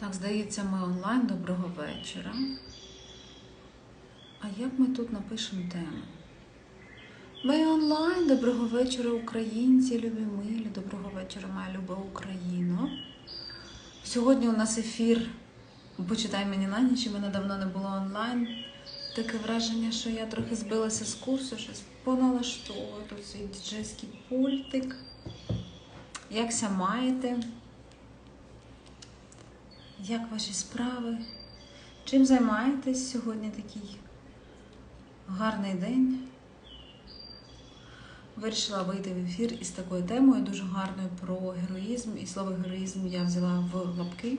Так, здається, ми онлайн. Доброго вечора. А як ми тут напишемо тему? Ми онлайн. Доброго вечора, українці, любі милі. Доброго вечора, моя люба Україно. Сьогодні у нас ефір. Почитай мені на ніч, і мене давно не було онлайн. Таке враження, що я трохи збилася з курсу, щось поналаштовую. Тут свій діджейський пультик. Якся маєте? Як ваші справи? Чим займаєтесь сьогодні такий гарний день? Вирішила вийти в ефір із такою темою, дуже гарною про героїзм. І слово героїзм я взяла в лапки,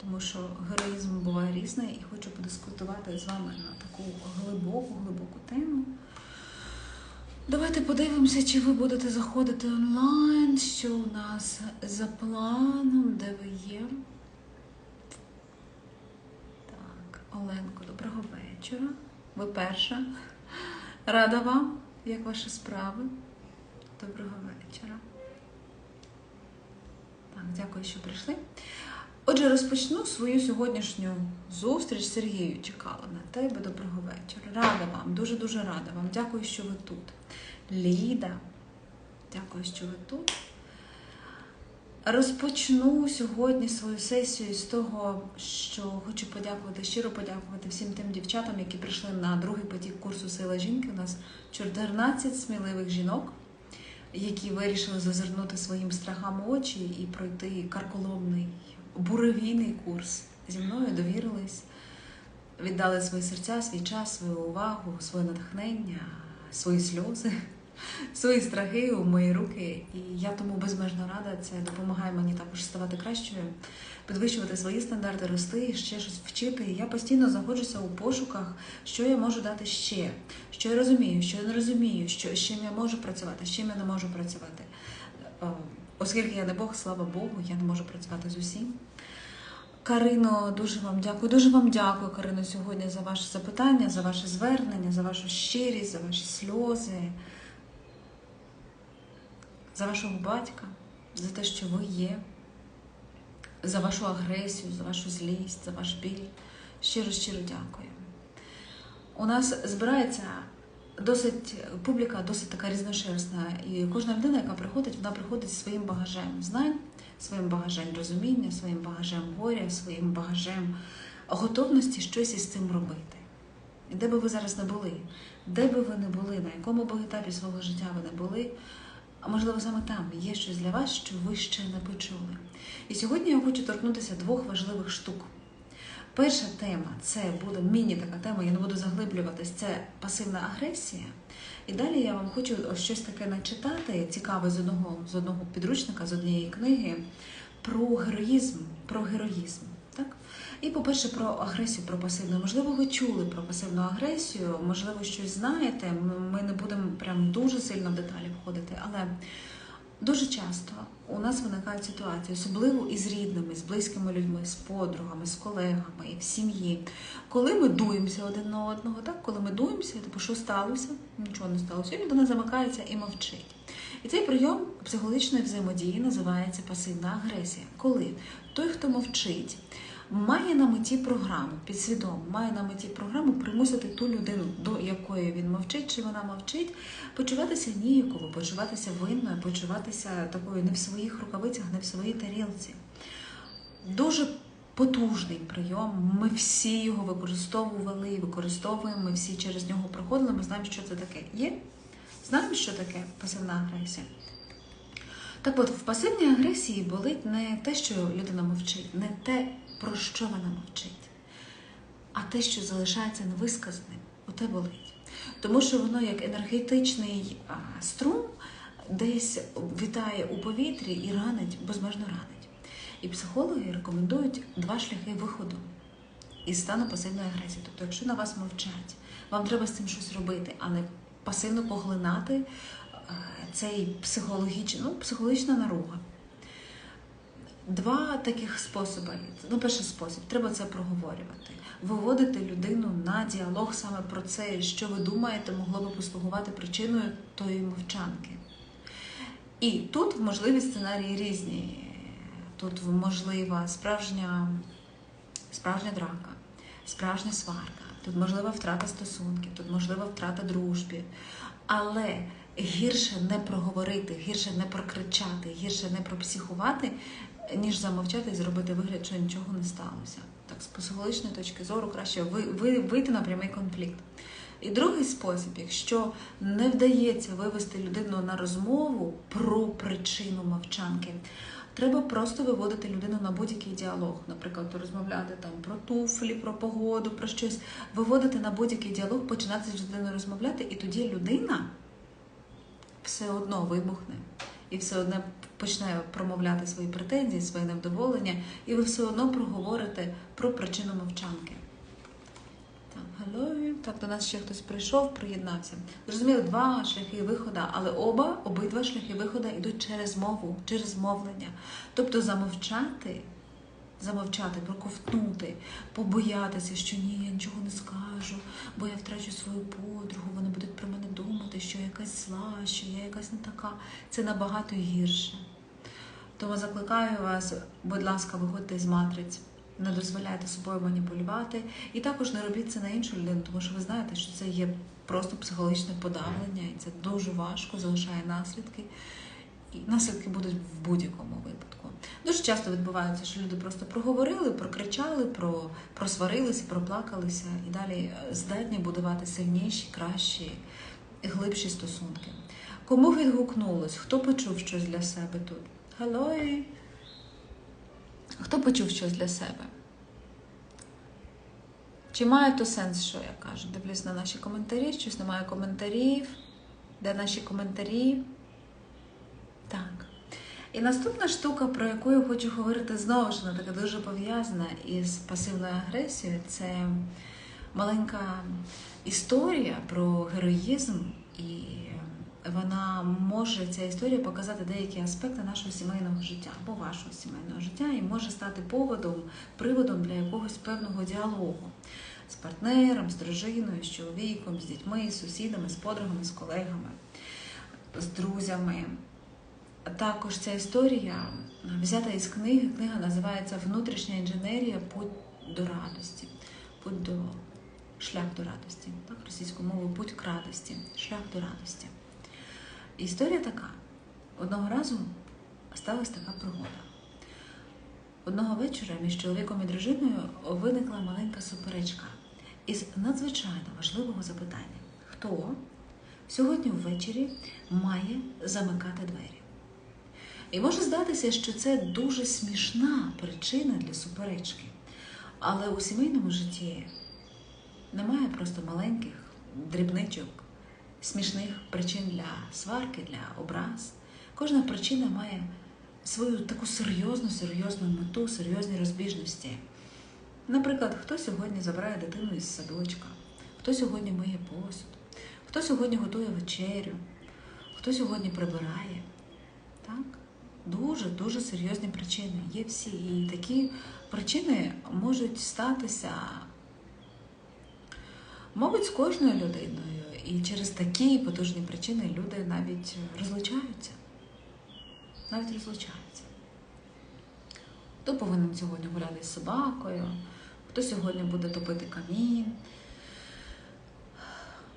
тому що героїзм буває різний і хочу подискутувати з вами на таку глибоку, глибоку тему. Давайте подивимося, чи ви будете заходити онлайн, що у нас за планом, де ви є. Так, Оленко, доброго вечора. Ви перша. Рада вам. Як ваші справи? Доброго вечора. Так, дякую, що прийшли. Отже, розпочну свою сьогоднішню зустріч з Сергією. Чекала на тебе. Доброго вечора. Рада вам, дуже-дуже рада вам. Дякую, що ви тут. Ліда, дякую, що ви тут. Розпочну сьогодні свою сесію з того, що хочу подякувати, щиро подякувати всім тим дівчатам, які прийшли на другий потік курсу Сила жінки. У нас 14 сміливих жінок, які вирішили зазирнути своїм страхам очі і пройти карколомний буревійний курс. Зі мною довірились, віддали свої серця, свій час, свою увагу, своє натхнення, свої сльози свої страхи у мої руки, і я тому безмежно рада. Це допомагає мені також ставати кращою, підвищувати свої стандарти, рости, ще щось вчити. Я постійно знаходжуся у пошуках, що я можу дати ще, що я розумію, що я не розумію, що з чим я можу працювати, з чим я не можу працювати. Оскільки я не Бог, слава Богу, я не можу працювати з усім. Карино, дуже вам дякую. Дуже вам дякую, Карино, сьогодні за ваше запитання, за ваше звернення, за вашу щирість, за ваші сльози за вашого батька, за те, що ви є, за вашу агресію, за вашу злість, за ваш біль. Щиро, щиро дякую. У нас збирається досить публіка, досить така різношерстна. І кожна людина, яка приходить, вона приходить зі своїм багажем знань, своїм багажем розуміння, своїм багажем горя, своїм багажем готовності щось із цим робити. І де би ви зараз не були, де би ви не були, на якому б етапі свого життя ви не були. А можливо, саме там є щось для вас, що ви ще не почули. І сьогодні я хочу торкнутися двох важливих штук. Перша тема це буде міні така тема, я не буду заглиблюватись, це пасивна агресія. І далі я вам хочу щось таке начитати, цікаве з одного з одного підручника, з однієї книги, про героїзм, про героїзм. Так? І, по-перше, про агресію, про пасивну. Можливо, ви чули про пасивну агресію, можливо, щось знаєте. Ми не будемо прям дуже сильно в деталі входити, але дуже часто у нас виникають ситуації, особливо із рідними, з близькими людьми, з подругами, з колегами, в сім'ї, коли ми дуємося один на одного, так? коли ми дуємося, типу, що сталося? Нічого не сталося. І людина замикається і мовчить. І цей прийом психологічної взаємодії називається пасивна агресія. Коли той, хто мовчить, має на меті програму, підсвідомо, має на меті програму примусити ту людину, до якої він мовчить, чи вона мовчить, почуватися ніяково, почуватися винною, почуватися такою не в своїх рукавицях, не в своїй тарілці. Дуже потужний прийом. Ми всі його використовували, використовуємо, ми всі через нього проходили, ми знаємо, що це таке. Є? Знаємо, що таке пасивна агресія. Так от, в пасивній агресії болить не те, що людина мовчить, не те, про що вона мовчить, а те, що залишається невисказаним, оте болить. Тому що воно як енергетичний струм десь вітає у повітрі і ранить, безмежно ранить. І психологи рекомендують два шляхи виходу із стану пасивної агресії. Тобто, якщо на вас мовчать, вам треба з цим щось робити, а не пасивно поглинати цей психологічний, ну, психологічна наруга. Два таких способи. Ну, перший спосіб, треба це проговорювати. Виводити людину на діалог саме про це, що ви думаєте, могло би послугувати причиною тої мовчанки. І тут можливі сценарії різні. тут можлива справжня, справжня драка, справжня сварка, тут можлива втрата стосунків, тут можлива втрата дружби. Але гірше не проговорити, гірше не прокричати, гірше не пропсихувати, ніж замовчати і зробити вигляд, що нічого не сталося. Так, з психологічної точки зору краще ви, ви, вийти на прямий конфлікт. І другий спосіб, якщо не вдається вивести людину на розмову про причину мовчанки, треба просто виводити людину на будь-який діалог. Наприклад, розмовляти там про туфлі, про погоду, про щось, виводити на будь-який діалог, починати з людиною розмовляти, і тоді людина все одно вибухне і все одно почне промовляти свої претензії, свої невдоволення, і ви все одно проговорите про причину мовчанки. Так, hello. Так, до нас ще хтось прийшов, приєднався. Зрозуміло, два шляхи виходу, але оба, обидва шляхи виходу йдуть через мову, через мовлення. Тобто замовчати, замовчати, проковтнути, побоятися, що ні, я нічого не скажу, бо я втрачу свою подругу, вони будуть про мене думати, що я якась зла, що я якась не така. Це набагато гірше. Тому закликаю вас, будь ласка, виходьте з матриць, не дозволяйте собою маніпулювати, і також не робіть це на іншу людину, тому що ви знаєте, що це є просто психологічне подавлення, і це дуже важко, залишає наслідки. І наслідки будуть в будь-якому випадку. Дуже часто відбувається, що люди просто проговорили, прокричали, про, просварилися, проплакалися і далі здатні будувати сильніші, кращі глибші стосунки. Кому відгукнулось? Хто почув щось для себе тут? Hello? Хто почув щось для себе? Чи має то сенс, що я кажу? Дивлюсь на наші коментарі, щось немає коментарів. Де наші коментарі? Так. І наступна штука, про яку я хочу говорити знову ж вона така дуже пов'язана із пасивною агресією, це маленька історія про героїзм, і вона може ця історія показати деякі аспекти нашого сімейного життя або вашого сімейного життя, і може стати поводом, приводом для якогось певного діалогу з партнером, з дружиною, з чоловіком, з дітьми, з сусідами, з подругами, з колегами, з друзями. Також ця історія взята із книги. Книга називається Внутрішня інженерія Путь до радості. Путь до шлях до радості. Так, російською мовою путь к радості, шлях до радості. Історія така. Одного разу сталася така пригода. Одного вечора між чоловіком і дружиною виникла маленька суперечка із надзвичайно важливого запитання: хто сьогодні ввечері має замикати двері? І може здатися, що це дуже смішна причина для суперечки. Але у сімейному житті немає просто маленьких дрібничок, смішних причин для сварки, для образ. Кожна причина має свою таку серйозну, серйозну мету, серйозні розбіжності. Наприклад, хто сьогодні забирає дитину із садочка, хто сьогодні миє посуд, хто сьогодні готує вечерю, хто сьогодні прибирає. Так? Дуже-дуже серйозні причини. Є всі. І такі причини можуть статися, мабуть, з кожною людиною. І через такі потужні причини люди навіть розлучаються. Навіть розлучаються. Хто повинен сьогодні гуляти з собакою, хто сьогодні буде топити камін.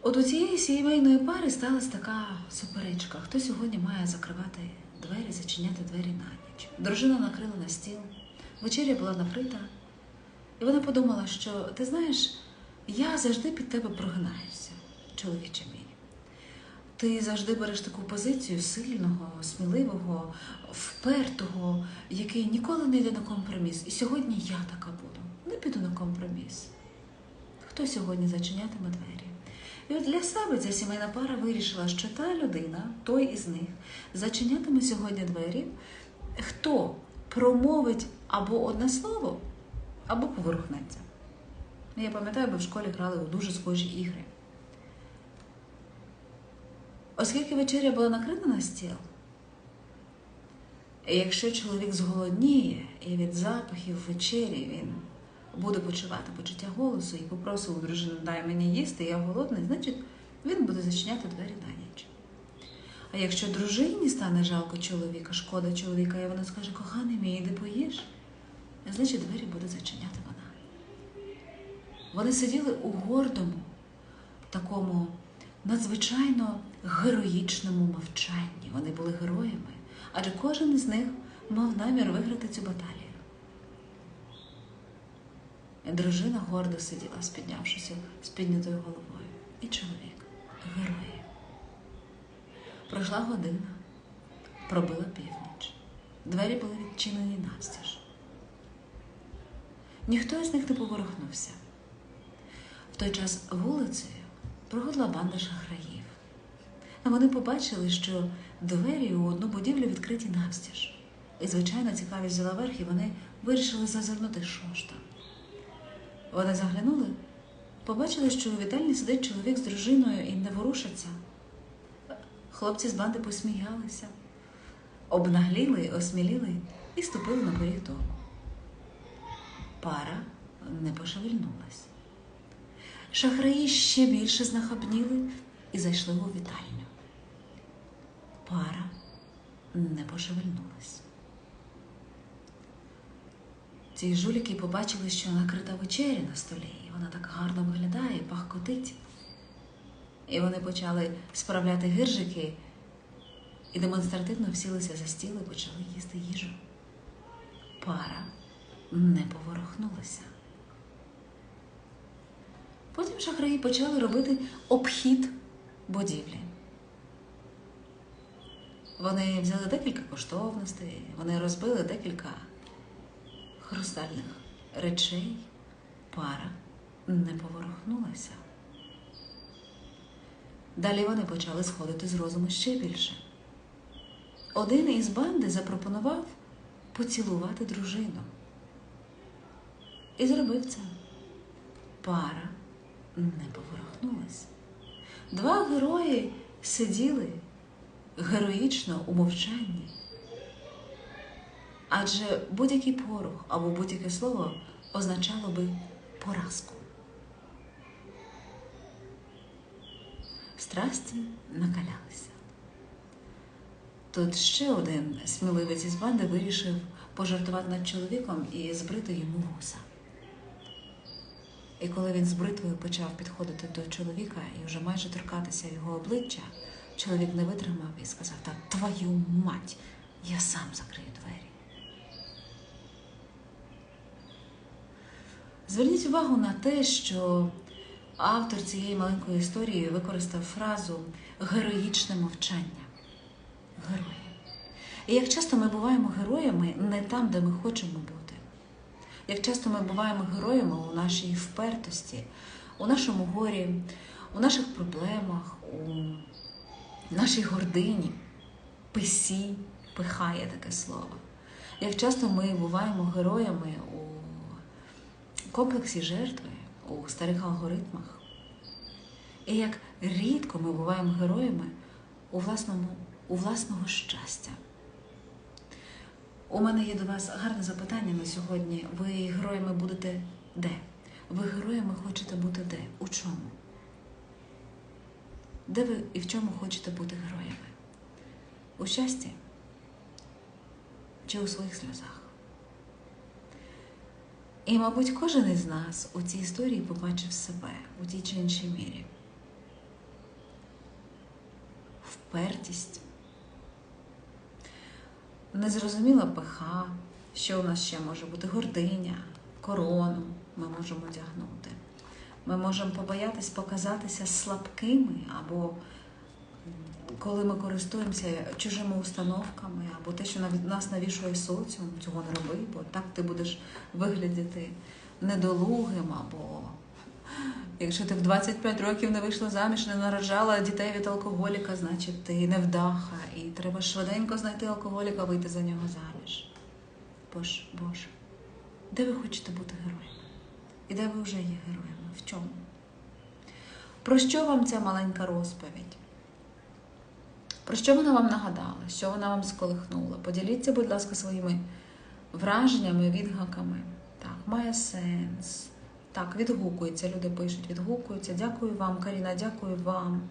От у цієї сімейної пари сталася така суперечка. Хто сьогодні має закривати двері, зачиняти двері на ніч. Дружина накрила на стіл, вечеря була накрита, і вона подумала, що ти знаєш, я завжди під тебе прогинаюся, чоловіче мій. Ти завжди береш таку позицію сильного, сміливого, впертого, який ніколи не йде на компроміс. І сьогодні я така буду. Не піду на компроміс. Хто сьогодні зачинятиме двері? І от для себе ця сімейна пара вирішила, що та людина, той із них, зачинятиме сьогодні двері, хто промовить або одне слово, або поворухнеться. Я пам'ятаю, ми в школі грали у дуже схожі ігри. Оскільки вечеря була накрита на стіл, якщо чоловік зголодніє і від запахів вечері він буде почувати почуття голосу і попросив у дружину, дай мені їсти, я голодний, значить він буде зачиняти двері на ніч. А якщо дружині стане жалко чоловіка, шкода чоловіка, і вона скаже, коханий мій, іди поїж, значить двері буде зачиняти вона. Вони сиділи у гордому, такому надзвичайно героїчному мовчанні. Вони були героями, адже кожен із них мав намір виграти цю баталію. Дружина гордо сиділа, спіднявшися з піднятою головою. І чоловік герої. Пройшла година, пробила північ. Двері були відчинені навстіж. Ніхто із них не поворухнувся. В той час вулицею проходила банда шахраїв. А вони побачили, що двері у одну будівлю відкриті навстіж. І, звичайно, цікавість взяла верх, і вони вирішили зазирнути, що ж там. Вони заглянули, побачили, що у вітальні сидить чоловік з дружиною і не ворушиться. Хлопці з банди посміялися, обнагліли, осміліли і ступили на поріг дому. Пара не пошевельнулась. Шахраї ще більше знахабніли і зайшли у вітальню. Пара не пошевельнулась. Ці жуліки побачили, що накрита вечеря на столі, і вона так гарно виглядає, пахкотить. І вони почали справляти гиржики і демонстративно всілися за стіл і почали їсти їжу. Пара не поворухнулася. Потім шахраї почали робити обхід будівлі. Вони взяли декілька коштовностей, вони розбили декілька хрустальних речей. Пара не поворухнулася. Далі вони почали сходити з розуму ще більше. Один із банди запропонував поцілувати дружину. І зробив це. Пара не поворухнулась. Два герої сиділи героїчно у мовчанні. Адже будь-який порух або будь-яке слово означало би поразку. Страсті накалялися. Тут ще один сміливець із банди вирішив пожартувати над чоловіком і збрити йому вуса. І коли він з бритвою почав підходити до чоловіка і вже майже торкатися його обличчя, чоловік не витримав і сказав: Та твою мать, я сам закрию двері. Зверніть увагу на те, що автор цієї маленької історії використав фразу героїчне мовчання. Герої. І як часто ми буваємо героями не там, де ми хочемо бути. Як часто ми буваємо героями у нашій впертості, у нашому горі, у наших проблемах, у нашій гордині, писі, пихає таке слово. Як часто ми буваємо героями у комплексі жертви, у старих алгоритмах. І як рідко ми буваємо героями у власному, у власного щастя. У мене є до вас гарне запитання на сьогодні. Ви героями будете де? Ви героями хочете бути де? У чому? Де ви і в чому хочете бути героями? У щасті чи у своїх сльозах? І, мабуть, кожен із нас у цій історії побачив себе у тій чи іншій мірі. Впертість, незрозуміла пиха, що у нас ще може бути гординя, корону ми можемо одягнути. Ми можемо побоятись показатися слабкими, або коли ми користуємося чужими установками, або те, що нас навішує соціум, цього не роби, бо так ти будеш виглядати недолугим, або якщо ти в 25 років не вийшла заміж, не народжала дітей від алкоголіка, значить ти невдаха, і треба швиденько знайти алкоголіка, вийти за нього заміж. Боже, Боже, де ви хочете бути героями? І де ви вже є героями? В чому? Про що вам ця маленька розповідь? Про що вона вам нагадала? Що вона вам сколихнула? Поділіться, будь ласка, своїми враженнями, відгуками. Так, має сенс. Так, відгукується. Люди пишуть, відгукуються. Дякую вам, Каріна, дякую вам.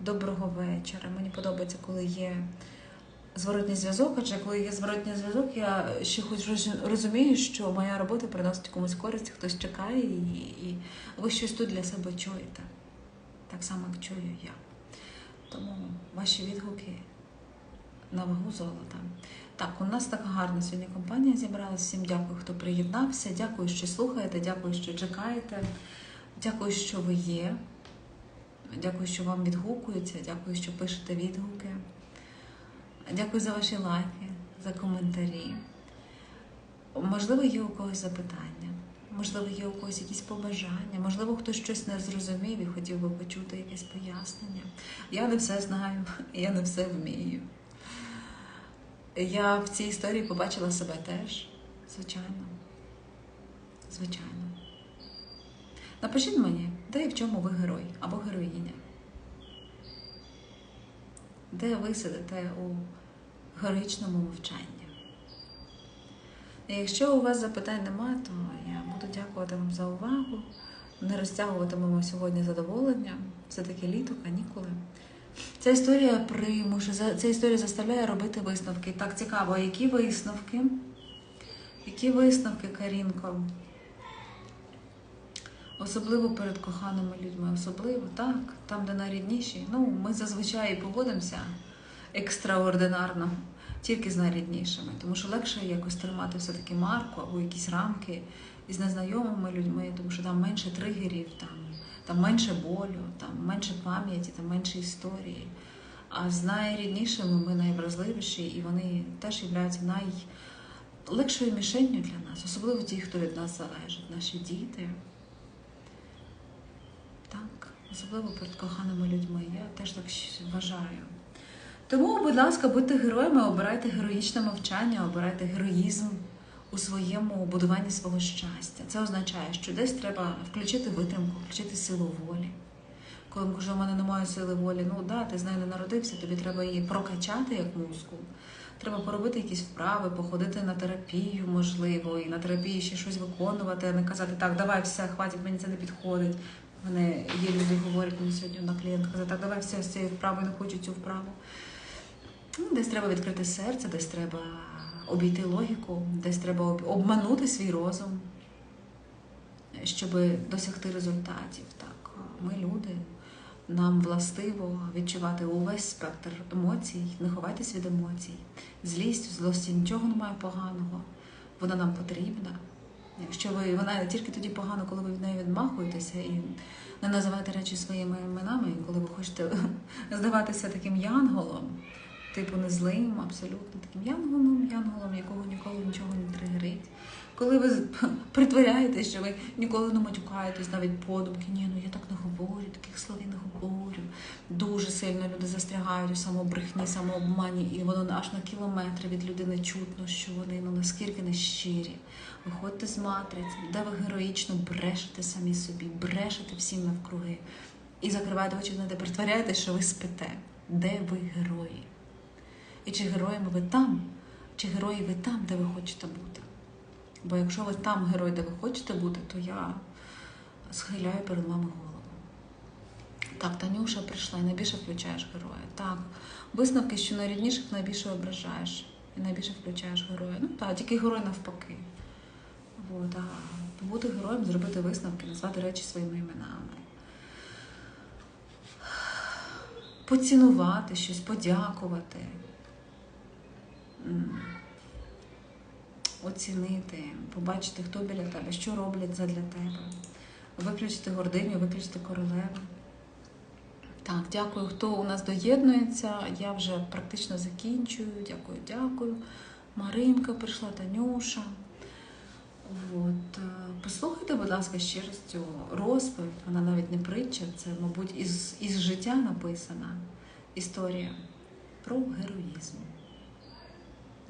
доброго вечора. Мені подобається, коли є зворотній зв'язок, адже коли є зворотній зв'язок, я ще хоч розумію, що моя робота приносить комусь користь, хтось чекає, і, і ви щось тут для себе чуєте. Так само, як чую я. Тому ваші відгуки на вагу золота. Так, у нас така гарна сьогодні компанія зібралася. Всім дякую, хто приєднався. Дякую, що слухаєте, дякую, що чекаєте. Дякую, що ви є. Дякую, що вам відгукується. Дякую, що пишете відгуки. Дякую за ваші лайки, за коментарі. Можливо, є у когось запитання, можливо, є у когось якісь побажання, можливо, хтось щось не зрозумів і хотів би почути якесь пояснення. Я не все знаю, я не все вмію. Я в цій історії побачила себе теж, звичайно. Звичайно. Напишіть мені, де і в чому ви герой або героїня. Де ви сидите у героїчному мовчанні. І якщо у вас запитань немає, то я буду дякувати вам за увагу. Не розтягуватимемо сьогодні задоволення. Все-таки літо, канікули. Ця історія примушує, ця історія заставляє робити висновки. Так цікаво, які висновки? Які висновки, Карінко? Особливо перед коханими людьми, особливо так, там, де найрідніші. Ну, ми зазвичай поводимося екстраординарно, тільки з найріднішими, тому що легше якось тримати все-таки марку або якісь рамки із незнайомими людьми, тому що там менше тригерів, там, там менше болю, там менше пам'яті, там менше історії. А з найріднішими ми найвразливіші, і вони теж являються найлегшою мішенню для нас, особливо ті, хто від нас залежить, наші діти. Так, особливо перед коханими людьми. Я теж так вважаю. Тому, будь ласка, будьте героями, обирайте героїчне мовчання, обирайте героїзм у своєму будуванні свого щастя. Це означає, що десь треба включити витримку, включити силу волі. Коли ми кажемо, у мене немає сили волі, ну да, ти з нею не народився, тобі треба її прокачати як мускул. Треба поробити якісь вправи, походити на терапію, можливо, і на терапії ще щось виконувати, а не казати, так, давай все, хватить, мені це не підходить. Мене є люди, говорять мені сьогодні на клієнт, казати, так, давай все з цією вправою, не хочу цю вправу. Ну, Десь треба відкрити серце, десь треба обійти логіку, десь треба обманути свій розум, щоб досягти результатів. Так, ми люди, нам властиво відчувати увесь спектр емоцій, не ховайтесь від емоцій. Злість, злості нічого немає поганого, вона нам потрібна. Якщо ви вона тільки тоді погано, коли ви від неї відмахуєтеся і не називаєте речі своїми іменами, коли ви хочете здаватися таким янголом, типу не злим, абсолютно таким янголом, янголом, якого ніколи нічого не тригерить. Коли ви з- притворяєте, що ви ніколи не матюкаєтесь, навіть подумки, ні, ну я так не говорю, таких слов не говорю. Дуже сильно люди застрягають у самобрехні, самообмані, і воно аж на кілометри від людини чутно, що вони ну наскільки не щирі. Виходьте з матриці, де ви героїчно брешете самі собі, брешете всім навкруги. І закриваєте очі, знаєте, притворяєте, що ви спите. Де ви герої? І чи героями ви там, чи герої ви там, де ви хочете бути? Бо якщо ви там герой, де ви хочете бути, то я схиляю перед вами голову. Так, Танюша прийшла і найбільше включаєш героя. Так, висновки, що найрідніших найбільше ображаєш і найбільше включаєш героя. Ну так, тільки герой навпаки. От, а бути героєм, зробити висновки, назвати речі своїми іменами. Поцінувати щось, подякувати. Оцінити, побачити, хто біля тебе, що роблять задля тебе. Виключити гординю, виключити королеву. Так, дякую, хто у нас доєднується. Я вже практично закінчую. Дякую, дякую. Маринка прийшла, Танюша. От, е, послухайте, будь ласка, ще раз цю розповідь. Вона навіть не притча, це, мабуть, із, із життя написана історія про героїзм.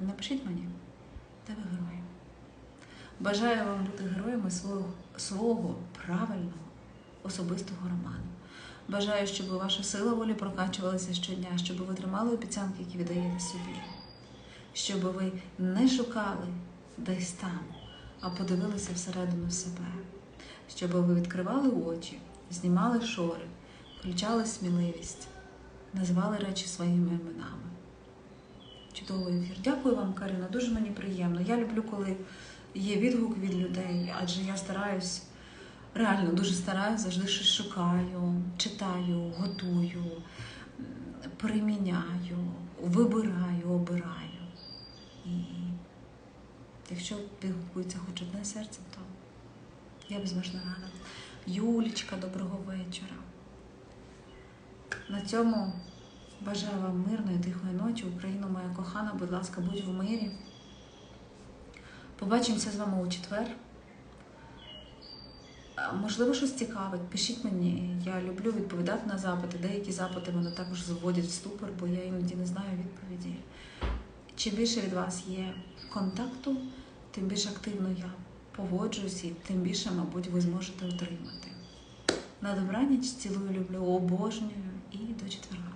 Напишіть мені, де ви герої. Бажаю вам бути героями свого, свого правильного особистого роману. Бажаю, щоб ваша сила волі прокачувалася щодня, щоб ви тримали обіцянки, які віддаєте собі, щоб ви не шукали десь там, а подивилися всередину себе, щоб ви відкривали очі, знімали шори, включали сміливість назвали речі своїми іменами. Чудовий ефір. Дякую вам, Карина. Дуже мені приємно. Я люблю, коли є відгук від людей, адже я стараюсь, реально дуже стараюсь, завжди щось шукаю, читаю, готую, приміняю, вибираю, обираю. І якщо відгукується хоч одне серце, то я безмежно рада. Юлічка, доброго вечора. На цьому бажаю вам мирної, тихої ночі. Україна моя кохана, будь ласка, будь в мирі. Побачимося з вами у четвер. Можливо, щось цікавить, пишіть мені. Я люблю відповідати на запити. Деякі запити мене також заводять в ступор, бо я іноді не знаю відповіді. Чим більше від вас є контакту, тим більш активно я поводжуюсь і тим більше, мабуть, ви зможете отримати. На добраніч цілую, люблю, обожнюю і до четверга.